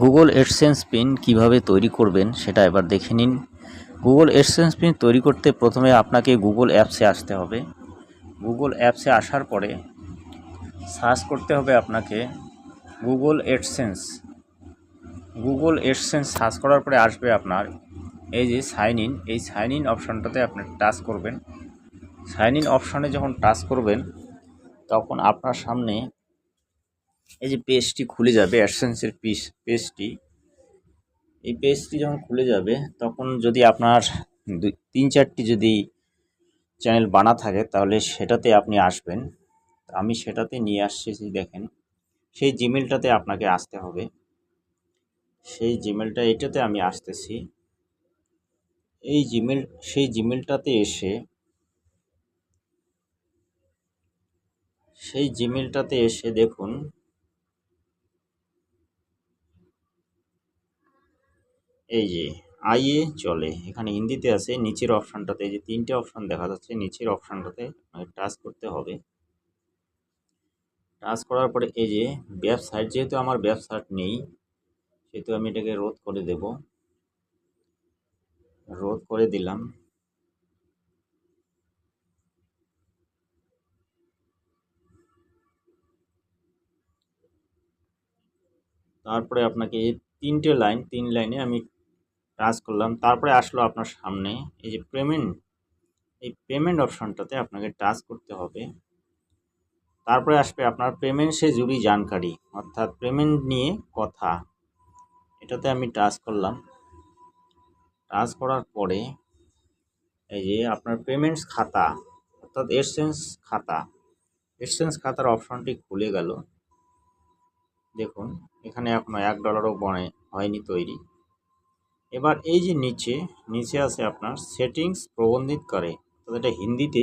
Google AdSense pin কীভাবে তৈরি করবেন সেটা এবার দেখে নিন। গুগল এডসেন্স পিন তৈরি করতে প্রথমে আপনাকে গুগল অ্যাপসে আসতে হবে। গুগল অ্যাপসে আসার পরে সার্চ করতে হবে আপনাকে Google AdSense Google AdSense search করার পরে আসবে আপনার এই যে সাইন ইন এই সাইন ইন অপশানটাতে আপনি টাচ করবেন। সাইন ইন অপশানে যখন টাচ করবেন, তখন আপনার সামনে এই যে পেজটি খুলে যাবে অ্যাডসেন্সের পিস পেজটি এই পেজটি যখন খুলে যাবে, তখন যদি আপনার দুই তিন চারটি যদি চ্যানেল বানা থাকে, তাহলে সেটাতে আপনি আসবেন। আমি সেটাতে নিয়ে আসছি দেখেন, সেই জিমেলটাতে আপনাকে আসতে হবে। সেই জিমেলটা এটাতে আমি আসতেছি। এই জিমেল সেই জিমেলটাতে এসে, সেই জিমেলটাতে এসে দেখুন এই যে আইএ চলে। এখানে হিন্দিতে আছে, নিচের অপশানটাতে যে তিনটে অপশান দেখা যাচ্ছে, নিচের অপশানটাতে টাচ করতে হবে। টাচ করার পরে এই যে ওয়েবসাইট যেহেতু আমার ওয়েবসাইট নেই, সেহেতু আমি এটাকে রোধ করে দেব। রোধ করে দিলাম। তারপরে আপনাকে তিনটে লাইন তিন লাইনে আমি টাচ করলাম, তারপরে আসলো আপনার সামনে। এই যে পেমেন্ট এই পেমেন্ট অপশনটাতে আপনাকে টাচ করতে হবে। তারপরে আসবে আপনার পেমেন্ট সে জুড়ি জানকারি, অর্থাৎ পেমেন্ট নিয়ে কথা। এটাতে আমি টাচ করলাম। টাচ করার পরে এই যে আপনার পেমেন্টস খাতা, অর্থাৎ এক্সচেঞ্জ খাতা। এক্সচেঞ্জ খাতার অপশনটি খুলে গেল। দেখুন, এখানে এখনও এক ডলারও বনে, হয়নি তৈরি। এবার এই যে নিচে নিচে আছে আপনার সেটিংস প্রবন্ধিত করে। তো এটা হিন্দিতে।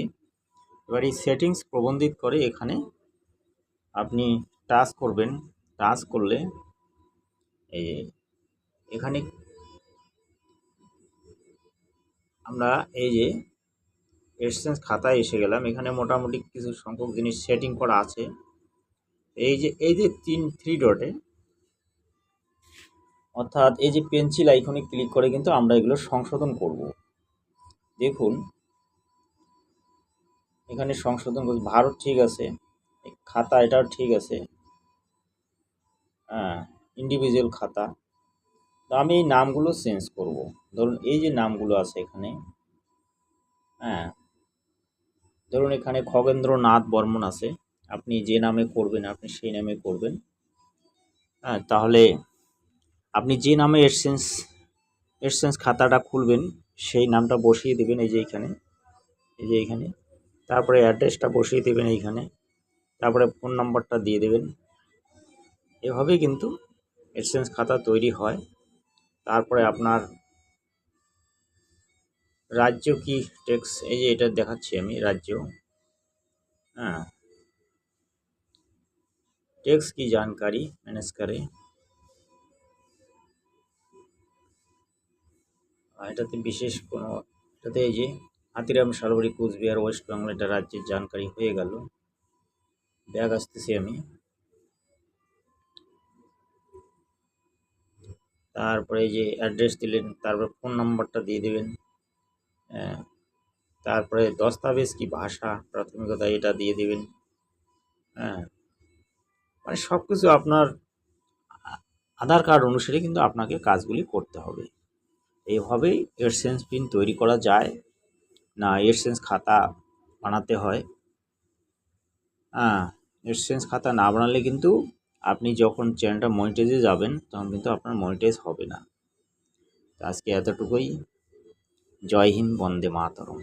এবার এই সেটিংস প্রবন্ধিত করে এখানে আপনি টাচ করবেন। টাচ করলে এই এখানে আমরা এই যে এক্সচেঞ্জ খাতায় এসে গেলাম। এখানে মোটামুটি কিছু সংখ্যক জিনিস সেটিং করা আছে। এই যে এই যে তিন থ্রি ডটে অর্থাৎ এই যে পেন্সিল আইকনে ক্লিক করে কিন্তু আমরা এগুলো সংশোধন করব। দেখুন, এখানে সংশোধন করছি। ভারত ঠিক আছে খাতা এটাও ঠিক আছে। হ্যাঁ ইন্ডিভিজুয়াল খাতা। তো আমি এই নামগুলো চেঞ্জ করব। ধরুন, এই যে নামগুলো আছে এখানে হ্যাঁ ধরুন এখানে খগেন্দ্রনাথ বর্মন আছে। আপনি যে নামে করবেন, আপনি সেই নামে করবেন। হ্যাঁ তাহলে আপনি যে নামে এক্সচেঞ্জ এক্সচেঞ্জ খাতাটা খুলবেন সেই নামটা বসিয়ে দেবেন এই যে এইখানে এই যে এইখানে তারপরে অ্যাড্রেসটা বসিয়ে দেবেন এইখানে তারপরে ফোন নাম্বারটা দিয়ে দেবেন এভাবেই কিন্তু এক্সচেঞ্জ খাতা তৈরি হয় তারপরে আপনার রাজ্য কি ট্যাক্স এই যে এটা দেখাচ্ছি আমি রাজ্য হ্যাঁ टैक्स की जानकारी मैनेज करें এটাতে বিশেষ কোনো এটাতে এই যে হাতিরাম সারবরি কুচবিহার, ওয়েস্ট বেঙ্গল এটা রাজ্যের জানকারি হয়ে গেল। ব্যাগ আসতেছি আমি। তারপরে যে অ্যাড্রেস দিলেন, তারপরে ফোন নাম্বারটা দিয়ে দেবেন। তারপরে দস্তাবেজ কি ভাষা, প্রাথমিকতা এটা দিয়ে দেবেন। হ্যাঁ মানে সব কিছু আপনার আধার কার্ড অনুসারে কিন্তু আপনাকে কাজগুলি করতে হবে। এইভাবেই এডসেন্স পিন তৈরি করা যায়। না এডসেন্স খাতা বানাতে হয়। হ্যাঁ এডসেন্স খাতা না বানালে কিন্তু আপনি যখন চ্যানেলটা মনিটাইজে যাবেন, তখন কিন্তু আপনার মনিটাইজ হবে না। আজকে এতটুকুই। জয় হিন্দ, বন্দে মাতরম।